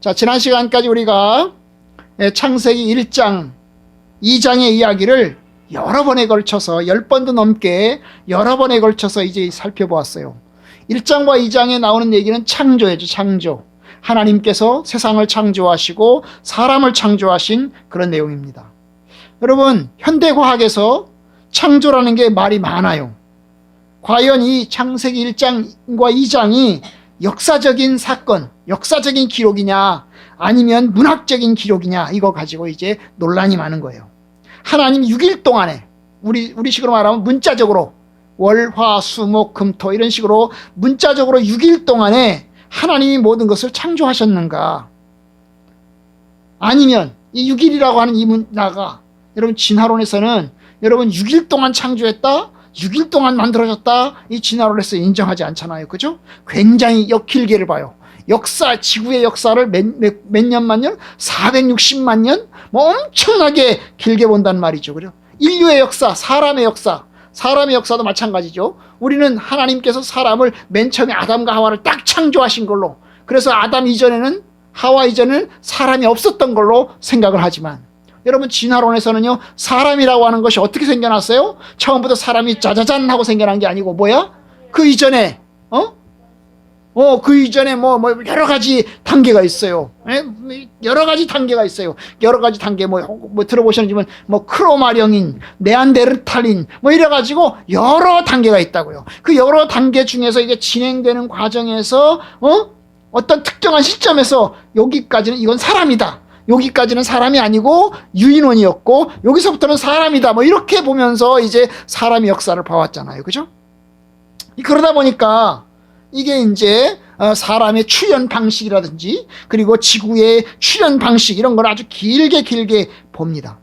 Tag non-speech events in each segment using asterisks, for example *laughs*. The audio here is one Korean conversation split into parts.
자, 지난 시간까지 우리가 예, 창세기 1장, 2장의 이야기를 여러 번에 걸쳐서, 열 번도 넘게 여러 번에 걸쳐서 이제 살펴보았어요. 1장과 2장에 나오는 얘기는 창조예죠, 창조. 하나님께서 세상을 창조하시고 사람을 창조하신 그런 내용입니다. 여러분, 현대과학에서 창조라는 게 말이 많아요. 과연 이 창세기 1장과 2장이 역사적인 사건, 역사적인 기록이냐, 아니면 문학적인 기록이냐, 이거 가지고 이제 논란이 많은 거예요. 하나님 6일 동안에, 우리, 우리 식으로 말하면 문자적으로, 월, 화, 수, 목, 금, 토, 이런 식으로 문자적으로 6일 동안에 하나님이 모든 것을 창조하셨는가? 아니면 이 6일이라고 하는 이 문자가 여러분 진화론에서는 여러분 6일 동안 창조했다? 6일 동안 만들어졌다? 이 진화론에서 인정하지 않잖아요. 그죠? 굉장히 역길게를 봐요. 역사, 지구의 역사를 몇, 몇, 몇 년만 년? 460만 년? 뭐 엄청나게 길게 본단 말이죠. 그죠? 인류의 역사, 사람의 역사, 사람의 역사도 마찬가지죠. 우리는 하나님께서 사람을 맨 처음에 아담과 하와를 딱 창조하신 걸로 그래서 아담 이전에는 하와 이전에는 사람이 없었던 걸로 생각을 하지만 여러분 진화론에서는요 사람이라고 하는 것이 어떻게 생겨났어요? 처음부터 사람이 짜자잔 하고 생겨난 게 아니고 뭐야? 그 이전에 어? 어, 그 이전에 뭐, 뭐, 여러 가지 단계가 있어요. 예? 여러 가지 단계가 있어요. 여러 가지 단계, 뭐, 뭐 들어보셨지만, 뭐, 크로마령인, 네안데르탈인, 뭐, 이래가지고, 여러 단계가 있다고요. 그 여러 단계 중에서 이게 진행되는 과정에서, 어? 어떤 특정한 시점에서, 여기까지는 이건 사람이다. 여기까지는 사람이 아니고, 유인원이었고, 여기서부터는 사람이다. 뭐, 이렇게 보면서 이제 사람의 역사를 봐왔잖아요. 그죠? 그러다 보니까, 이게 이제 어, 사람의 출현 방식이라든지 그리고 지구의 출현 방식 이런 걸 아주 길게 길게 봅니다.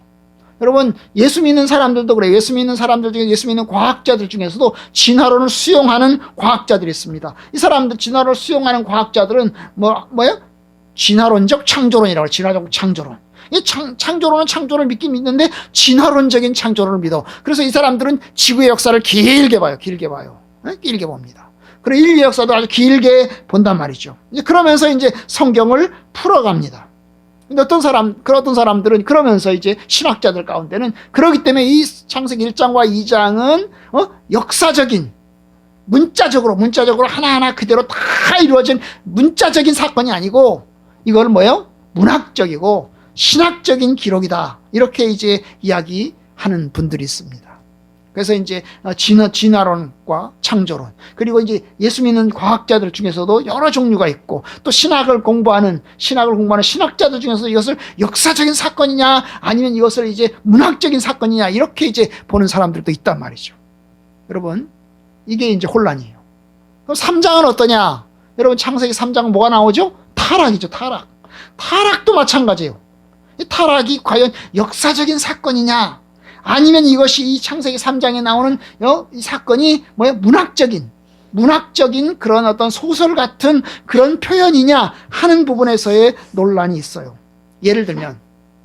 여러분 예수 믿는 사람들도 그래요. 예수 믿는 사람들 중에 예수 믿는 과학자들 중에서도 진화론을 수용하는 과학자들이 있습니다. 이 사람들 진화론을 수용하는 과학자들은 뭐 뭐야? 진화론적 창조론이라고. 진화적 창조론. 이 창, 창조론은 창조를 믿긴 믿는데 진화론적인 창조론을 믿어. 그래서 이 사람들은 지구의 역사를 길게 봐요. 길게 봐요. 네? 길게 봅니다. 그리고 인류 역사도 아주 길게 본단 말이죠. 그러면서 이제 성경을 풀어갑니다. 근데 어떤 사람, 그런 어떤 사람들은 그러면서 이제 신학자들 가운데는 그러기 때문에 이 창세기 1장과 2장은 어? 역사적인 문자적으로 문자적으로 하나하나 그대로 다 이루어진 문자적인 사건이 아니고 이걸 뭐예요? 문학적이고 신학적인 기록이다. 이렇게 이제 이야기하는 분들이 있습니다. 그래서 이제 진화, 진화론과 창조론 그리고 이제 예수 믿는 과학자들 중에서도 여러 종류가 있고 또 신학을 공부하는 신학을 공부하는 신학자들 중에서 이것을 역사적인 사건이냐 아니면 이것을 이제 문학적인 사건이냐 이렇게 이제 보는 사람들도 있단 말이죠. 여러분 이게 이제 혼란이에요. 그럼 3장은 어떠냐? 여러분 창세기 3장은 뭐가 나오죠? 타락이죠. 타락. 타락도 마찬가지예요. 이 타락이 과연 역사적인 사건이냐? 아니면 이것이 이 창세기 3장에 나오는 어, 이 사건이 뭐야 문학적인 문학적인 그런 어떤 소설 같은 그런 표현이냐 하는 부분에서의 논란이 있어요. 예를 들면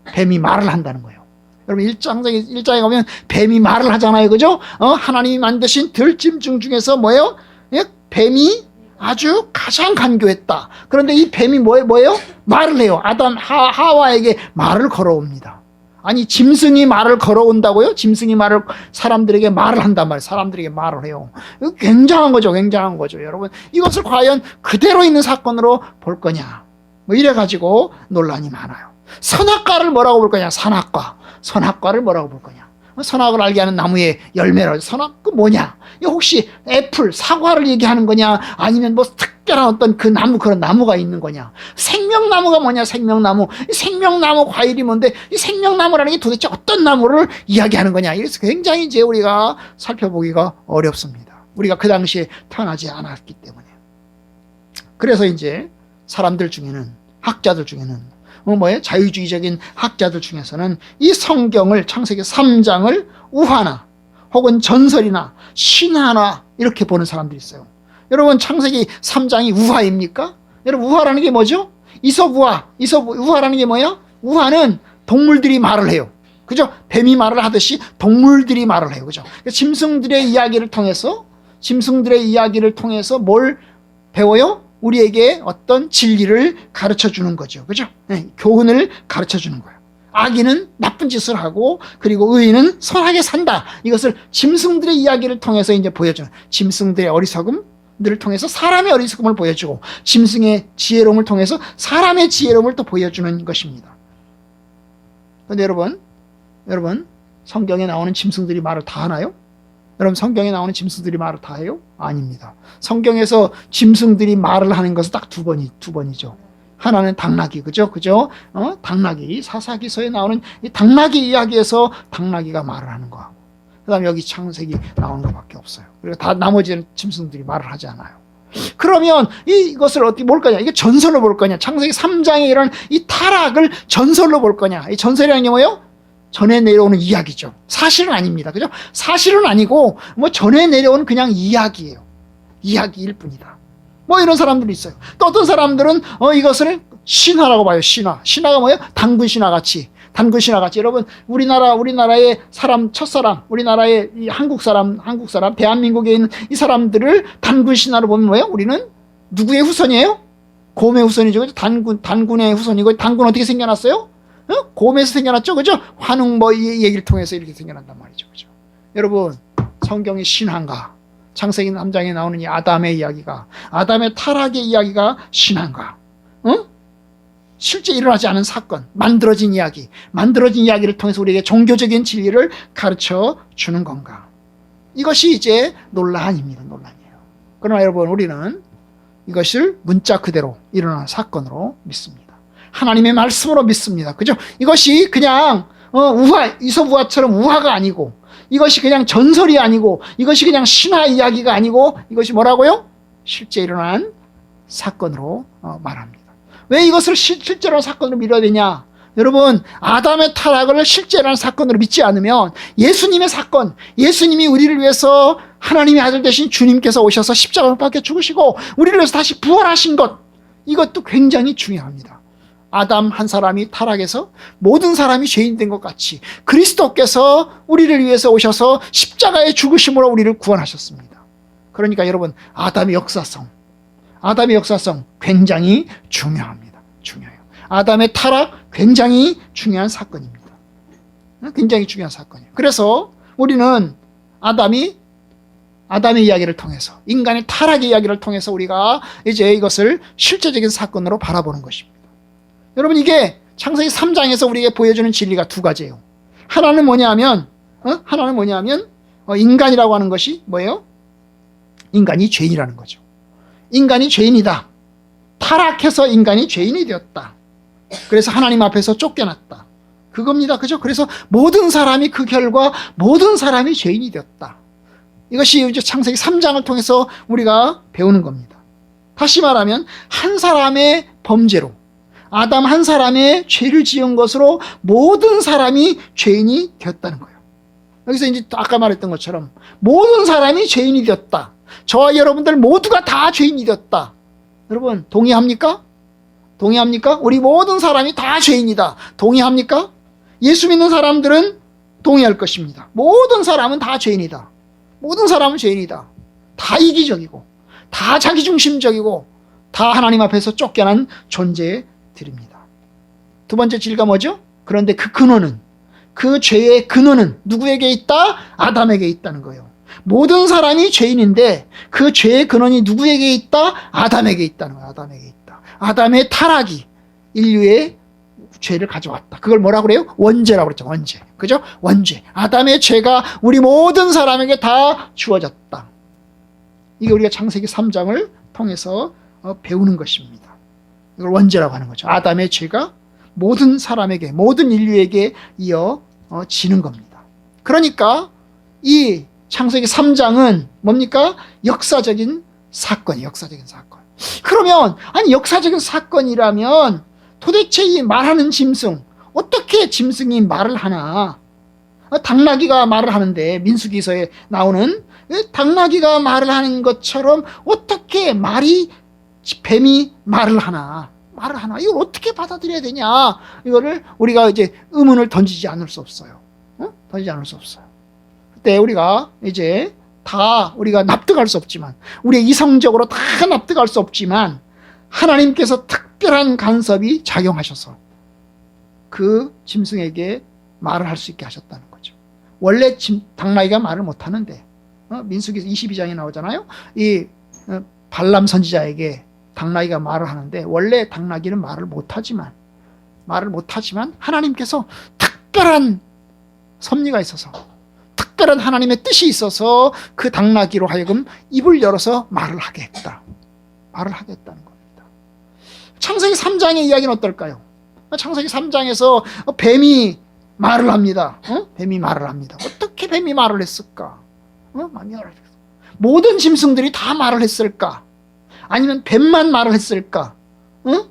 뱀이 말을 한다는 거예요. 여러분 1장에 1장에 가면 뱀이 말을 하잖아요. 그죠? 어, 하나님이 만드신 들짐승 중에서 뭐예요? 예? 뱀이 아주 가장 간교했다. 그런데 이 뱀이 뭐예요? 뭐예요? 말을 해요. 아담 하, 하와에게 말을 걸어옵니다. 아니 짐승이 말을 걸어온다고요? 짐승이 말을 사람들에게 말을 한단 말이에요. 사람들에게 말을 해요. 굉장한 거죠. 굉장한 거죠. 여러분 이것을 과연 그대로 있는 사건으로 볼 거냐? 뭐 이래 가지고 논란이 많아요. 선악과를 뭐라고 볼 거냐? 선악과. 선악과를 뭐라고 볼 거냐? 선악을 알게 하는 나무의 열매를 선악 그 뭐냐? 혹시 애플, 사과를 얘기하는 거냐? 아니면 뭐 특별한 어떤 그 나무 그런 나무가 있는 거냐? 생명나무가 뭐냐? 생명나무. 생명나무 과일이 뭔데 이 생명나무라는 게 도대체 어떤 나무를 이야기하는 거냐? 이래서 굉장히 이제 우리가 살펴보기가 어렵습니다. 우리가 그 당시에 태어나지 않았기 때문에. 그래서 이제 사람들 중에는 학자들 중에는 어, 뭐예요? 자유주의적인 학자들 중에서는 이 성경을 창세기 3장을 우화나 혹은 전설이나 신화나 이렇게 보는 사람들이 있어요. 여러분 창세기 3장이 우화입니까? 여러분 우화라는 게 뭐죠? 이섭우화, 이섭 우화라는 게 뭐야? 우화는 동물들이 말을 해요. 그죠? 뱀이 말을 하듯이 동물들이 말을 해요. 그죠? 짐승들의 이야기를 통해서 짐승들의 이야기를 통해서 뭘 배워요? 우리에게 어떤 진리를 가르쳐 주는 거죠. 그죠? 예, 교훈을 가르쳐 주는 거예요. 악인은 나쁜 짓을 하고 그리고 의인은 선하게 산다. 이것을 짐승들의 이야기를 통해서 이제 보여주는 짐승들의 어리석음들을 통해서 사람의 어리석음을 보여주고 짐승의 지혜로움을 통해서 사람의 지혜로움을 또 보여주는 것입니다. 그런데 여러분, 여러분 성경에 나오는 짐승들이 말을 다 하나요? 여러분 성경에 나오는 짐승들이 말을 다 해요? 아닙니다. 성경에서 짐승들이 말을 하는 것은 딱 두 번이 두 번이죠. 하나는 당나귀 그죠 그죠 어 당나귀 사사기서에 나오는 이 당나귀 이야기에서 당나귀가 말을 하는 거하고 그다음에 여기 창세기 나오는 것밖에 없어요. 그리고 다 나머지 짐승들이 말을 하지 않아요. 그러면 이것을 어떻게 볼 거냐? 이게 전설로 볼 거냐? 창세기 3장에 이런 이 타락을 전설로 볼 거냐? 이 전설이라는 게 뭐예요? 전에 내려오는 이야기죠. 사실은 아닙니다. 그죠? 사실은 아니고 뭐 전에 내려오는 그냥 이야기예요. 이야기일 뿐이다. 뭐 이런 사람들이 있어요. 또 어떤 사람들은 어 이것을 신화라고 봐요. 신화. 신화가 뭐예요? 당군 신화 같이. 당군 신화 같이. 여러분 우리나라 우리나라의 사람 첫사람, 우리나라의 이 한국 사람, 한국 사람, 대한민국에 있는 이 사람들을 단군 신화로 보면 뭐예요? 우리는 누구의 후손이에요? 곰의 후손이죠. 단군 단군의 후손이고 단군 어떻게 생겨났어요? 어? 곰에서 생겨났죠. 그죠? 환웅 뭐 이 얘기를 통해서 이렇게 생겨난단 말이죠. 그죠? 여러분 성경의 신화인가? 창세기 3장에 나오는 이 아담의 이야기가 아담의 타락의 이야기가 신한가? 어? 실제 일어나지 않은 사건, 만들어진 이야기, 만들어진 이야기를 통해서 우리에게 종교적인 진리를 가르쳐 주는 건가? 이것이 이제 논란입니다. 논란이에요. 그러나 여러분 우리는 이것을 문자 그대로 일어난 사건으로 믿습니다. 하나님의 말씀으로 믿습니다. 그죠? 이것이 그냥 어, 우화, 이소부화처럼 우화가 아니고 이것이 그냥 전설이 아니고 이것이 그냥 신화 이야기가 아니고 이것이 뭐라고요? 실제 일어난 사건으로 어, 말합니다. 왜 이것을 시, 실제로 사건으로 믿어야 되냐? 여러분 아담의 타락을 실제 일어난 사건으로 믿지 않으면 예수님의 사건, 예수님이 우리를 위해서 하나님의 아들 되신 주님께서 오셔서 십자가를 박혀 죽으시고 우리를 위해서 다시 부활하신 것 이것도 굉장히 중요합니다. 아담 한 사람이 타락해서 모든 사람이 죄인 된 것 같이 그리스도께서 우리를 위해서 오셔서 십자가의 죽으심으로 우리를 구원하셨습니다. 그러니까 여러분 아담의 역사성, 아담의 역사성 굉장히 중요합니다. 중요해요. 아담의 타락 굉장히 중요한 사건입니다. 굉장히 중요한 사건이에요. 그래서 우리는 아담이 아담의 이야기를 통해서 인간의 타락의 이야기를 통해서 우리가 이제 이것을 실제적인 사건으로 바라보는 것입니다. 여러분 이게 창세기 3장에서 우리에게 보여주는 진리가 두 가지예요. 하나는 뭐냐면 어? 하나는 뭐냐면 어, 인간이라고 하는 것이 뭐예요? 인간이 죄인이라는 거죠. 인간이 죄인이다. 타락해서 인간이 죄인이 되었다. 그래서 하나님 앞에서 쫓겨났다. 그겁니다. 그죠? 그래서 모든 사람이 그 결과 모든 사람이 죄인이 되었다. 이것이 이제 창세기 3장을 통해서 우리가 배우는 겁니다. 다시 말하면 한 사람의 범죄로 아담 한 사람의 죄를 지은 것으로 모든 사람이 죄인이 되었다는 거예요. 여기서 이제 아까 말했던 것처럼 모든 사람이 죄인이 되었다. 저와 여러분들 모두가 다 죄인이 되었다. 여러분 동의합니까? 동의합니까? 우리 모든 사람이 다 죄인이다. 동의합니까? 예수 믿는 사람들은 동의할 것입니다. 모든 사람은 다 죄인이다. 모든 사람은 죄인이다. 다 이기적이고, 다 자기중심적이고, 다 하나님 앞에서 쫓겨난 존재 들입니다. 두 번째 진리가 뭐죠? 그런데 그 근원은, 그 죄의 근원은 누구에게 있다? 아담에게 있다는 거예요. 모든 사람이 죄인인데 그 죄의 근원이 누구에게 있다? 아담에게 있다는 거예요. 아담에게 있다. 아담의 타락이 인류의 죄를 가져왔다. 그걸 뭐라고 그래요? 원죄라고 그랬죠. 원죄. 그죠? 원죄. 아담의 죄가 우리 모든 사람에게 다 주어졌다. 이게 우리가 창세기 3장을 통해서 어, 배우는 것입니다. 이걸 원죄라고 하는 거죠. 아담의 죄가 모든 사람에게, 모든 인류에게 이어 지는 겁니다. 그러니까 이 창세기 3장은 뭡니까? 역사적인 사건이 역사적인 사건. 그러면 아니 역사적인 사건이라면 도대체 이 말하는 짐승 어떻게 짐승이 말을 하나? 어, 당나귀가 말을 하는데 민수기서에 나오는 당나귀가 말을 하는 것처럼 어떻게 말이 뱀이 말을 하나? 말을 하나? 이걸 어떻게 받아들여야 되냐? 이거를 우리가 이제 의문을 던지지 않을 수 없어요. 어? 던지지 않을 수 없어요. 그때 우리가 이제 다 우리가 납득할 수 없지만 우리 이성적으로 다 납득할 수 없지만 하나님께서 특별한 간섭이 작용하셔서 그 짐승에게 말을 할 수 있게 하셨다는 거죠. 원래 짐, 당나귀가 말을 못 하는데 어? 민수기 22장에 나오잖아요. 이 어, 발람 선지자에게 당나귀가 말을 하는데 원래 당나귀는 말을 못 하지만 말을 못 하지만 하나님께서 특별한 섭리가 있어서 특별한 하나님의 뜻이 있어서 그 당나귀로 하여금 입을 열어서 말을 하게 했다. 말을 하게 했다는 겁니다. 창세기 3장의 이야기는 어떨까요? 창세기 3장에서 뱀이 말을 합니다. 어? 뱀이 말을 합니다. 어떻게 뱀이 말을 했을까? 어? 말을 했을까? 모든 짐승들이 다 말을 했을까? 아니면 뱀만 말을 했을까? 어?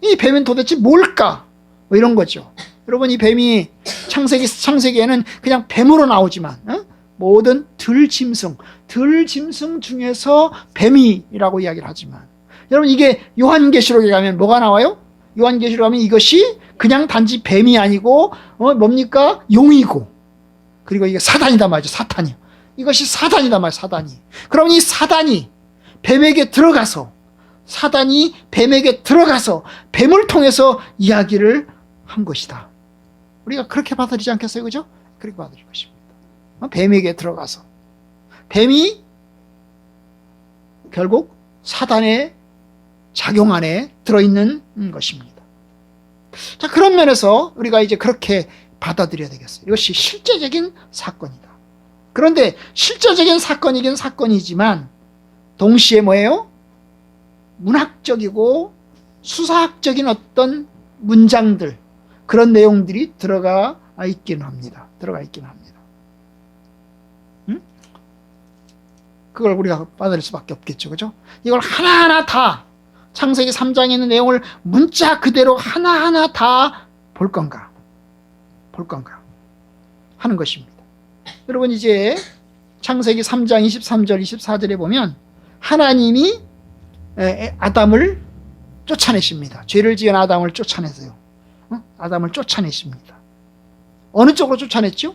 이 뱀은 도대체 뭘까? 뭐 이런 거죠. 여러분 이 뱀이 창세기 창세기에는 그냥 뱀으로 나오지만 어? 모든 들짐승, 들짐승 중에서 뱀이라고 이야기를 하지만 여러분 이게 요한계시록에 가면 뭐가 나와요? 요한계시록 가면 이것이 그냥 단지 뱀이 아니고 어, 뭡니까? 용이고 그리고 이게 사단이다 말이죠. 사탄이. 이것이 사단이다 말이죠. 사단이. 그럼 이 사단이 뱀에게 들어가서 사단이 뱀에게 들어가서 뱀을 통해서 이야기를 한 것이다. 우리가 그렇게 받아들이지 않겠어요? 그죠? 그렇게 받아들일 것입니다. 어, 뱀에게 들어가서 뱀이 결국 사단의 작용 안에 들어있는 것입니다. 자, 그런 면에서 우리가 이제 그렇게 받아들여야 되겠어요. 이것이 실제적인 사건이다. 그런데 실제적인 사건이긴 사건이지만 동시에 뭐예요? 문학적이고 수사학적인 어떤 문장들 그런 내용들이 들어가 있기는 합니다. 들어가 있기는 합니다. 응? 그걸 우리가 받아들일 수밖에 없겠죠. 그죠? 이걸 하나하나 다 창세기 3장에 있는 내용을 문자 그대로 하나하나 다 볼 건가? 볼 건가? 하는 것입니다. 여러분 이제 창세기 3장 23절 24절에 보면 하나님이 아담을 쫓아내십니다. 죄를 지은 아담을 쫓아내세요. 아담을 쫓아내십니다. 어느 쪽으로 쫓아냈죠?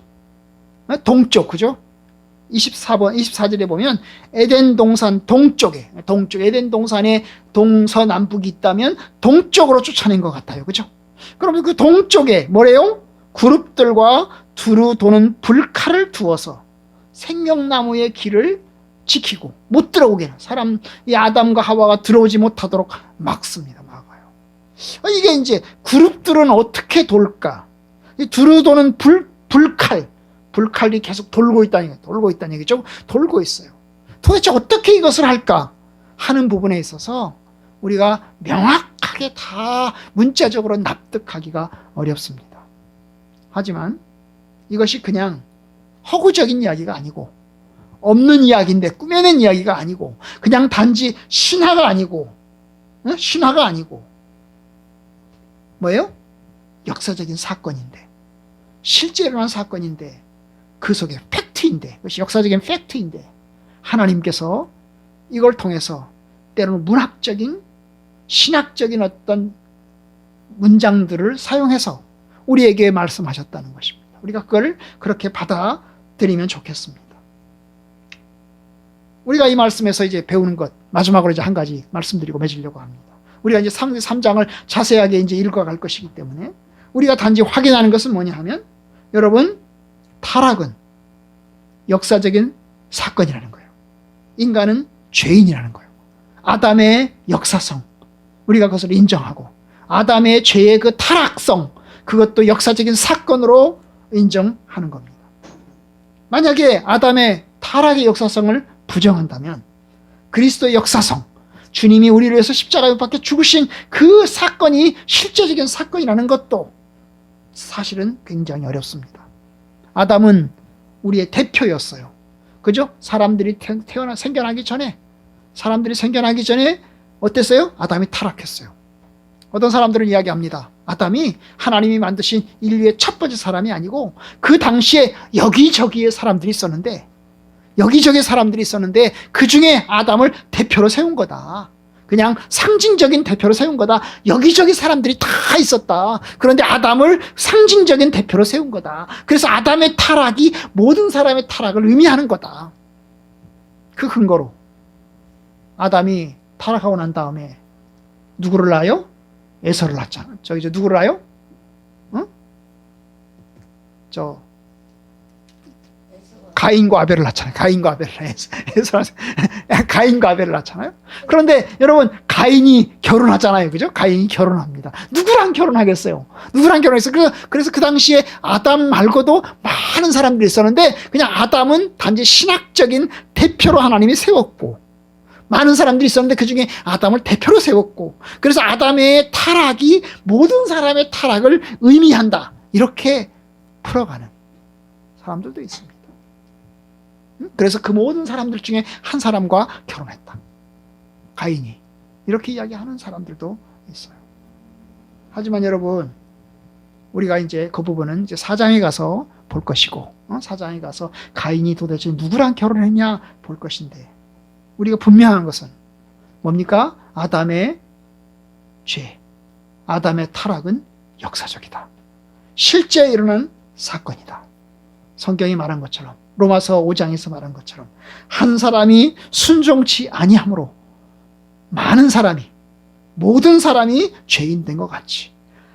동쪽, 그죠? 24번, 24절에 보면 에덴 동산 동쪽에, 동쪽, 에덴 동산에 동서남북이 있다면 동쪽으로 쫓아낸 것 같아요. 그죠? 그러면 그 동쪽에 뭐래요? 그룹들과 두루 도는 불칼을 두어서 생명나무의 길을 지키고 못 들어오게 사람 이 아담과 하와가 들어오지 못하도록 막습니다. 막아요. 이게 이제 그룹들은 어떻게 돌까? 이 두루 도는 불 불칼 불칼이 계속 돌고 있다는 얘기, 돌고 있다는 얘기죠. 돌고 있어요. 도대체 어떻게 이것을 할까 하는 부분에 있어서 우리가 명확하게 다 문자적으로 납득하기가 어렵습니다. 하지만 이것이 그냥 허구적인 이야기가 아니고 없는 이야기인데 꾸며낸 이야기가 아니고 그냥 단지 신화가 아니고 어? 신화가 아니고 뭐예요? 역사적인 사건인데 실제 일어난 사건인데 그 속에 팩트인데 그것이 역사적인 팩트인데 하나님께서 이걸 통해서 때로는 문학적인 신학적인 어떤 문장들을 사용해서 우리에게 말씀하셨다는 것입니다. 우리가 그걸 그렇게 받아들이면 좋겠습니다. 우리가 이 말씀에서 이제 배우는 것 마지막으로 이제 한 가지 말씀드리고 맺으려고 합니다. 우리가 이제 3장을 자세하게 이제 읽어갈 것이기 때문에 우리가 단지 확인하는 것은 뭐냐 하면 여러분 타락은 역사적인 사건이라는 거예요. 인간은 죄인이라는 거예요. 아담의 역사성 우리가 그것을 인정하고 아담의 죄의 그 타락성 그것도 역사적인 사건으로 인정하는 겁니다. 만약에 아담의 타락의 역사성을 부정한다면 그리스도의 역사성 주님이 우리를 위해서 십자가에 못 박혀 죽으신 그 사건이 실제적인 사건이라는 것도 사실은 굉장히 어렵습니다. 아담은 우리의 대표였어요. 그죠? 사람들이 태어나 생겨나기 전에 사람들이 생겨나기 전에 어땠어요? 아담이 타락했어요. 어떤 사람들은 이야기합니다. 아담이 하나님이 만드신 인류의 첫 번째 사람이 아니고 그 당시에 여기저기에 사람들이 있었는데 여기저기 사람들이 있었는데 그 중에 아담을 대표로 세운 거다. 그냥 상징적인 대표로 세운 거다. 여기저기 사람들이 다 있었다. 그런데 아담을 상징적인 대표로 세운 거다. 그래서 아담의 타락이 모든 사람의 타락을 의미하는 거다. 그 근거로 아담이 타락하고 난 다음에 누구를 낳아요? 에서를 낳잖아. 저기 저 누구를 낳아요? 응? 저 가인과 아벨을 낳잖아요. 가인과 아벨을 *laughs* 에서 *laughs* 가인과 아벨을 낳잖아요. 그런데 여러분 가인이 결혼하잖아요. 그죠? 가인이 결혼합니다. 누구랑 결혼하겠어요? 누구랑 결혼했어요? 그- 그래서 그 당시에 아담 말고도 많은 사람들이 있었는데 그냥 아담은 단지 신학적인 대표로 하나님이 세웠고 많은 사람들이 있었는데 그 중에 아담을 대표로 세웠고 그래서 아담의 타락이 모든 사람의 타락을 의미한다. 이렇게 풀어가는 사람들도 있습니다. 음? 그래서 그 모든 사람들 중에 한 사람과 결혼했다. 가인이. 이렇게 이야기하는 사람들도 있어요. 하지만 여러분, 우리가 이제 그 부분은 이제 사장에 가서 볼 것이고, 어? 사장에 가서 가인이 도대체 누구랑 결혼했냐 볼 것인데, 우리가 분명한 것은 뭡니까? 아담의 죄, 아담의 타락은 역사적이다. 실제 일어난 사건이다. 성경이 말한 것처럼 로마서 5장에서 말한 것처럼 한 사람이 순종치 아니함으로 많은 사람이 모든 사람이 죄인 된 것 같이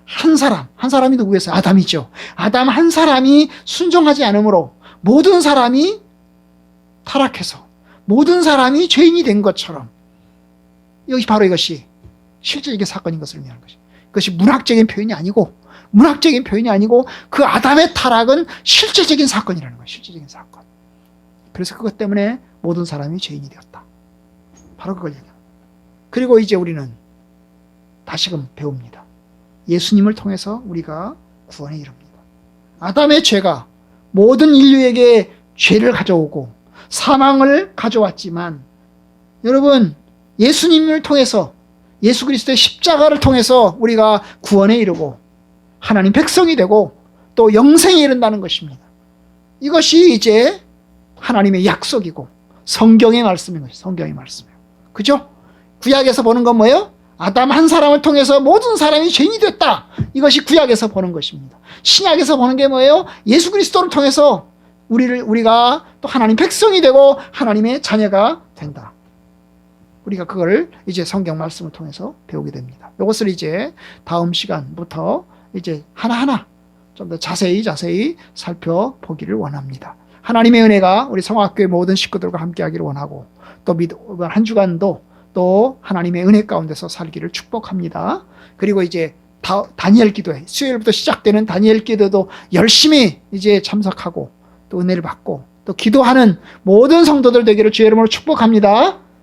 한 사람 한 사람이 누구겠어요? 아담이죠. 아담 한 사람이 순종하지 않으므로 모든 사람이 타락해서 모든 사람이 죄인이 된 것처럼 여기 바로 이것이 실제적인 사건인 것을 의미하는 것이 그것이 문학적인 표현이 아니고 문학적인 표현이 아니고 그 아담의 타락은 실제적인 사건이라는 거예요. 실제적인 사건. 그래서 그것 때문에 모든 사람이 죄인이 되었다. 바로 그걸 얘기합니다. 그리고 이제 우리는 다시금 배웁니다. 예수님을 통해서 우리가 구원에 이릅니다. 아담의 죄가 모든 인류에게 죄를 가져오고 사망을 가져왔지만 여러분 예수님을 통해서 예수 그리스도의 십자가를 통해서 우리가 구원에 이르고 하나님 백성이 되고 또 영생에 이른다는 것입니다. 이것이 이제 하나님의 약속이고 성경의 말씀인 것이 성경의 말씀이에요. 그죠? 구약에서 보는 건 뭐예요? 아담 한 사람을 통해서 모든 사람이 죄인이 됐다. 이것이 구약에서 보는 것입니다. 신약에서 보는 게 뭐예요? 예수 그리스도를 통해서 우리를 우리가 또 하나님 백성이 되고 하나님의 자녀가 된다. 우리가 그걸 이제 성경 말씀을 통해서 배우게 됩니다. 이것을 이제 다음 시간부터 이제 하나하나 좀 더 자세히 자세히 살펴보기를 원합니다. 하나님의 은혜가 우리 성학교의 모든 식구들과 함께 하기를 원하고 또 한 주간도 또 하나님의 은혜 가운데서 살기를 축복합니다. 그리고 이제 다, 다니엘 기도회 수요일부터 시작되는 다니엘 기도도 열심히 이제 참석하고 또 은혜를 받고 또 기도하는 모든 성도들 되기를 주의 이름으로 축복합니다.